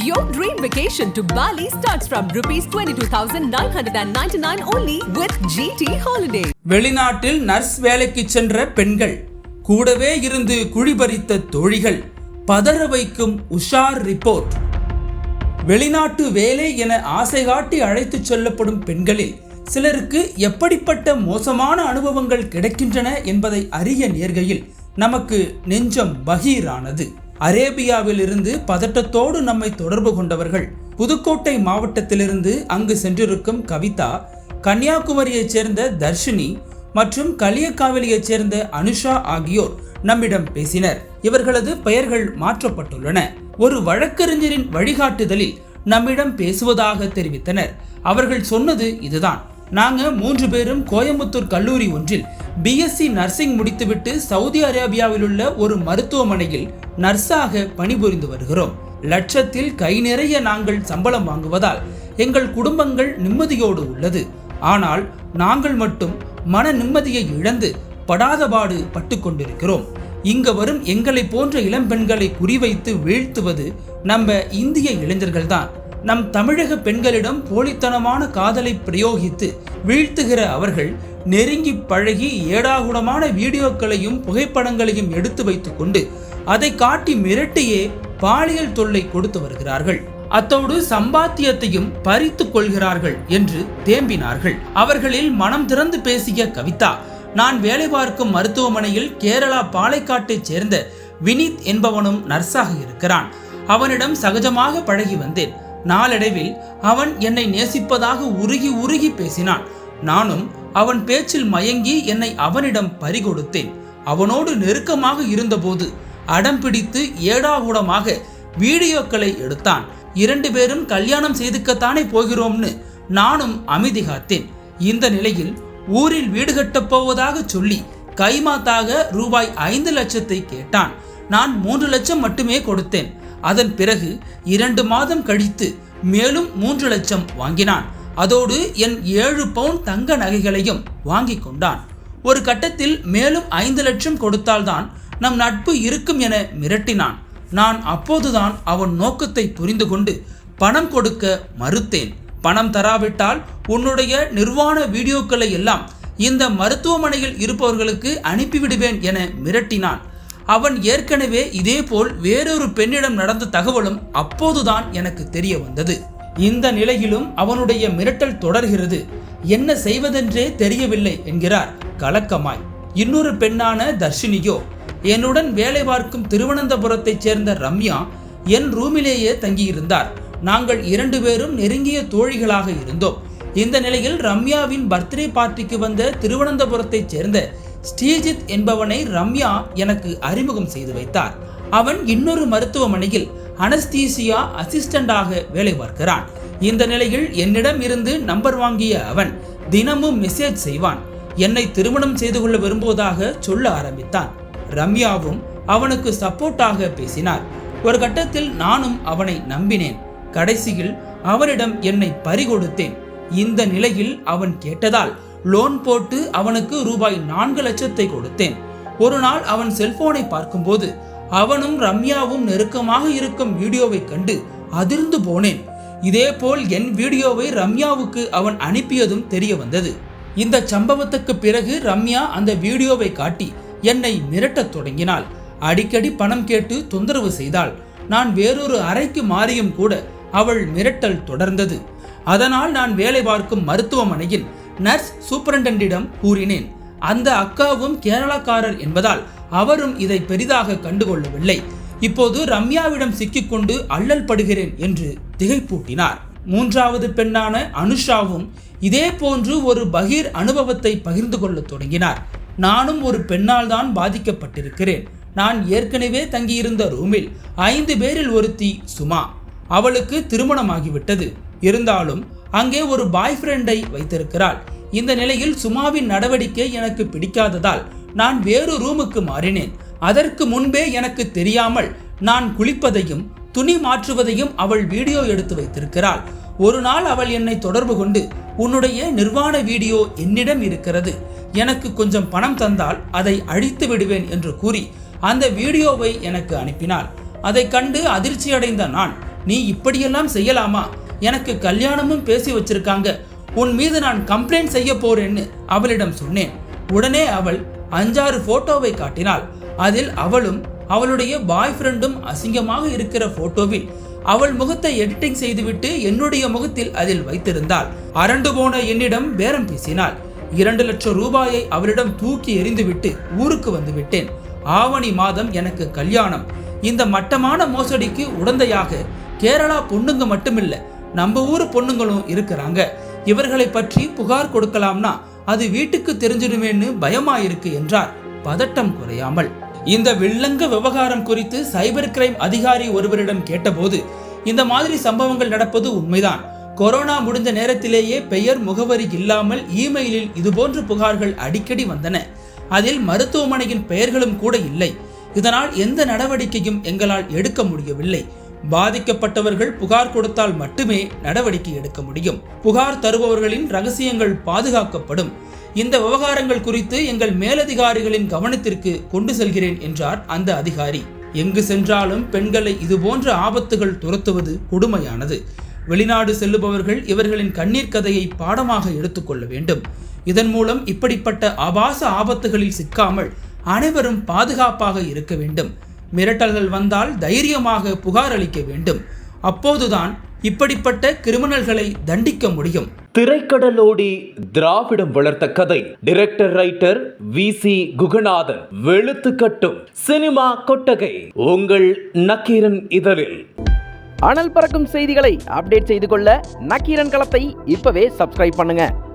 Your dream vacation to Bali starts from rupees 22,999 only with GT Holiday. வெளிநாட்டில் nurse வேலைக்கு சென்ற பெண்கள் கூடவே இருந்து குழிபறித்த தோழிகள் பதற வைக்கும் உஷார் ரிப்போர்ட் வெளிநாட்டு வேலை என ஆசை காட்டி அழைத்துச் செல்லப்படும் பெண்களில் சிலருக்கு எப்படிப்பட்ட மோசமான அனுபவங்கள் கிடைக்கின்றன என்பதை அறிய நேர்கையில் நமக்கு நெஞ்சம் பகீரானது அரேபியாவில் இருந்து பதட்டத்தோடு நம்மை தொடர்பு கொண்டவர்கள். புதுக்கோட்டை மாவட்டத்திலிருந்து அங்கு சென்றிருக்கும் கவிதா கன்னியாகுமரியைச் சேர்ந்த தர்ஷினி மற்றும் களியக்காவிலியைச் சேர்ந்த அனுஷா ஆகியோர் நம்மிடம் பேசினர். இவர்களது பெயர்கள் மாற்றப்பட்டுள்ளன. ஒரு வழக்கறிஞரின் வழிகாட்டுதலில் நம்மிடம் பேசுவதாக தெரிவித்தனர். அவர்கள் சொன்னது இதுதான். நாங்கள் மூன்று பேரும் கோயம்புத்தூர் கல்லூரி ஒன்றில் பிஎஸ்சி நர்சிங் முடித்துவிட்டு சவுதி அரேபியாவில் உள்ள ஒரு மருத்துவமனையில் நர்ஸாக பணிபுரிந்து வருகிறோம். லட்சத்தில் கை நிறைய நாங்கள் சம்பளம் வாங்குவதால் எங்கள் குடும்பங்கள் நிம்மதியோடு உள்ளது. ஆனால் நாங்கள் மட்டும் மன நிம்மதியை இழந்து படாதபாடு பட்டு கொண்டிருக்கிறோம். இங்கு வரும் எங்களை போன்ற இளம்பெண்களை குறிவைத்து வீழ்த்துவது நம்ம இந்திய இளைஞர்கள்தான். நம் தமிழக பெண்களிடம் போலித்தனமான காதலை பிரயோகித்து வீழ்த்துகிற அவர்கள் நெருங்கி பழகி ஏடாகுடமான வீடியோக்களையும் புகைப்படங்களையும் எடுத்து வைத்துக்கொண்டு அதை காட்டி மிரட்டியே பாலியல் தொல்லை கொடுத்து வருகிறார்கள். அத்தோடு சம்பாத்தியத்தையும் பறித்து கொள்கிறார்கள் என்று தேம்பினார்கள். அவர்களில் மனம் திறந்து பேசிய கவிதா நான் வேலை பார்க்கும் மருத்துவமனையில் கேரளா பாலைக்காட்டைச் சேர்ந்த வினித் என்பவனும் நர்ஸாக இருக்கிறான். அவனிடம் சகஜமாக பழகி வந்தேன். நாளடைவில் அவன் என்னை நேசிப்பதாக உருகி உருகி பேசினான். நானும் அவன் பேச்சில் மயங்கி என்னை அவனிடம் பறிகொடுத்தேன். அவனோடு நெருக்கமாக இருந்தபோது அடம் பிடித்து ஏடாகூடமாக வீடியோக்களை எடுத்தான். இரண்டு பேரும் கல்யாணம் செய்துக்கத்தானே போகிறோம்னு நானும் அமைதி காத்தேன். இந்த நிலையில் ஊரில் வீடு கட்டப் போவதாக சொல்லி கைமாத்தாக ரூபாய் ஐந்து லட்சத்தை கேட்டான். நான் மூன்று லட்சம் மட்டுமே கொடுத்தேன். அதன் பிறகு இரண்டு மாதம் கழித்து மேலும் மூன்று லட்சம் வாங்கினான். அதோடு என் ஏழு பவுன் தங்க நகைகளையும் வாங்கி கொண்டான். ஒரு கட்டத்தில் மேலும் ஐந்து லட்சம் கொடுத்தால்தான் நம் நட்பு இருக்கும் என மிரட்டினான். நான் அப்போதுதான் அவன் நோக்கத்தை புரிந்து கொண்டு பணம் கொடுக்க மறுத்தேன். பணம் தராவிட்டால் உன்னுடைய நிர்வாண வீடியோக்களை எல்லாம் இந்த மருத்துவமனையில் இருப்பவர்களுக்கு அனுப்பிவிடுவேன் என மிரட்டினான். அவன் ஏற்கனவே இதேபோல் வேறொரு பெண்ணிடம் நடந்த தகவலும் அப்போதுதான் எனக்கு தெரிய வந்தது. இந்த நிலையிலும் அவனுடைய மிரட்டல் தொடர்கிறது. என்ன செய்வதென்றே தெரியவில்லை என்கிறார் கலக்கமாய். இன்னொரு பெண்ணான தர்ஷினியோ. என்னுடன் வேலை பார்க்கும் திருவனந்தபுரத்தைச் சேர்ந்த ரம்யா என் ரூமிலேயே தங்கியிருந்தார். நாங்கள் இரண்டு பேரும் நெருங்கிய தோழிகளாக இருந்தோம். இந்த நிலையில் ரம்யாவின் பர்த்டே பார்ட்டிக்கு வந்த திருவனந்தபுரத்தைச் சேர்ந்த ஸ்ரீஜித் என்பவனை ரம்யா எனக்கு அறிமுகம் செய்து வைத்தார். அவன் இன்னொரு மருத்துவமனையில் அனஸ்தீசியா அசிஸ்டண்டாக வேலை பார்க்கிறான். இந்த நிலையில் என்னிடம் இருந்து நம்பர் வாங்கிய அவன் தினமும் மெசேஜ் செய்வான். என்னை திருமணம் செய்து கொள்ள விரும்புவதாக சொல்ல ஆரம்பித்தான். ரம்யாவும் அவனுக்கு சப்போர்ட்டாக பேசினார். ஒரு கட்டத்தில் நானும் அவனை நம்பினேன். கடைசியில் அவனிடம் என்னை பறிகொடுத்தேன். இந்த நிலையில் அவன் கேட்டதால் லோன் போட்டு அவனுக்கு ரூபாய் நான்கு லட்சத்தை கொடுத்தேன். ஒரு நாள் அவன் செல்போனை பார்க்கும்போது அவனும் ரம்யாவும் நெருக்கமாக இருக்கும் வீடியோவை கண்டு அதிர்ந்து போனேன். இதேபோல் என் வீடியோவை ரம்யாவுக்கு அவன் அனுப்பியதும் தெரிய வந்தது. இந்த சம்பவத்துக்கு பிறகு ரம்யா அந்த வீடியோவை காட்டி என்னை மிரட்டத் தொடங்கினாள். அடிக்கடி பணம் கேட்டு தொந்தரவு செய்தாள். நான் வேறொரு அறைக்கு மாறியும் கூட அவள் மிரட்டல் தொடர்ந்தது. அதனால் நான் வேலை பார்க்கும் மருத்துவமனையில் நர்ஸ் சூப்பரண்டண்டிடம் கூறினேன் அந்த அக்காவும் கேரளாக்காரர் என்பதால் அவரும் இதை பெரிதாக கண்டுகொள்ளவில்லை. இப்போது ரம்யாவிடம் சிக்கிக்கொண்டு அல்லல் படுகிறேன் என்று திகைப்பூட்டினார். மூன்றாவது பெண்ணான அனுஷாவும் இதே போன்று ஒரு பகீர் அனுபவத்தை பகிர்ந்து கொள்ளத் தொடங்கினார். நானும் ஒரு பெண்ணால் தான் பாதிக்கப்பட்டிருக்கிறேன். நான் ஏற்கனவே தங்கியிருந்த ரூமில் ஐந்து பேரில் ஒருத்தி சுமா. அவளுக்கு திருமணமாகிவிட்டது. இருந்தாலும் அங்கே ஒரு பாய் ஃப்ரெண்டை வைத்திருக்கிறாள். இந்த நிலையில் சுமாவின் நடவடிக்கை எனக்கு பிடிக்காததால் நான் வேறு ரூமுக்கு மாறினேன். அதற்கு முன்பே எனக்கு தெரியாமல் நான் குளிப்பதையும் துணி மாற்றுவதையும் அவள் வீடியோ எடுத்து வைத்திருக்கிறாள். ஒரு நாள் அவள் என்னை தொடர்பு கொண்டு உன்னுடைய நிர்வாண வீடியோ என்னிடம் இருக்கிறது. எனக்கு கொஞ்சம் பணம் தந்தால் அதை அழித்து விடுவேன் என்று கூறி அந்த வீடியோவை எனக்கு அனுப்பினாள். அதை கண்டு அதிர்ச்சியடைந்த நான் நீ இப்படியெல்லாம் செய்யலாமா? எனக்கு கல்யாணமும் பேசி வச்சிருக்காங்க. உன் மீது நான் கம்ப்ளைண்ட் செய்ய போறேன்னு அவளிடம் சொன்னேன். உடனே அவள் அஞ்சாறு போட்டோவை காட்டினாள். அதில் அவளும் அவளுடைய பாய் ஃப்ரெண்டும் அசிங்கமாக இருக்கிற போட்டோவில் அவள் முகத்தை எடிட்டிங் செய்துவிட்டு என்னுடைய முகத்தில் அதில் வைத்திருந்தாள். அரண்டு போன என்னிடம் பேரம் பேசினாள். இரண்டு லட்சம் ரூபாயை அவளிடம் தூக்கி எறிந்துவிட்டு ஊருக்கு வந்து விட்டேன். ஆவணி மாதம் எனக்கு கல்யாணம். இந்த மட்டமான மோசடிக்கு உடந்தையாக கேரளா பொண்ணுங்க மட்டுமில்ல நம்ம ஊர் பொண்ணுங்களும் இருக்கிறாங்க. இவர்களை பற்றி புகார் கொடுக்கலாம்னா அது வீட்டுக்கு தெரிஞ்சிடுமேன்னு பயமா இருக்கு என்றார். பதட்டம் குறையாமல். இந்த வில்லங்க விவகாரம் குறித்து சைபர் கிரைம் அதிகாரி ஒருவரிடம் கேட்டபோது இந்த மாதிரி சம்பவங்கள் நடப்பது உண்மைதான். கொரோனா முடிந்த நேரத்திலேயே பெயர் முகவரி இல்லாமல் இமெயிலில் இதுபோன்ற புகார்கள் அடிக்கடி வந்தன. அதில் மருத்துவமனையின் பெயர்களும் கூட இல்லை. இதனால் எந்த நடவடிக்கையும் எங்களால் எடுக்க முடியவில்லை. பாதிக்கப்பட்டவர்கள் புகார் கொடுத்தால் மட்டுமே நடவடிக்கை எடுக்க முடியும். புகார் தருபவர்களின் ரகசியங்கள் பாதுகாக்கப்படும். இந்த விவகாரங்கள் குறித்து எங்கள் மேலதிகாரிகளின் கவனத்திற்கு கொண்டு செல்கிறேன் என்றார் அந்த அதிகாரி. எங்கு சென்றாலும் பெண்களை இதுபோன்ற ஆபத்துகள் துரத்துவது கொடுமையானது. வெளிநாடு செல்லுபவர்கள் இவர்களின் கண்ணீர் கதையை பாடமாக எடுத்துக்கொள்ள வேண்டும். இதன் மூலம் இப்படிப்பட்ட ஆபாச ஆபத்துகளில் சிக்காமல் அனைவரும் பாதுகாப்பாக இருக்க வேண்டும். மிரட்டல்கள் வந்தால் தைரியமாக புகார் அளிக்க வேண்டும். அப்போதுதான் இப்படிப்பட்ட கிரிமினல்களை தண்டிக்க முடியும். திரைக்கடலோடி திராவிடம் வளர்த்த கதை. Director writer V C Guganathan. வெளுத்து கட்டும் சினிமா கொட்டகை. உங்கள் நக்கீரன் இதழில். அனல் பறக்கும் செய்திகளை அப்டேட் செய்து கொள்ள நக்கீரன் களத்தை இப்பவே சப்ஸ்கிரைப் பண்ணுங்க.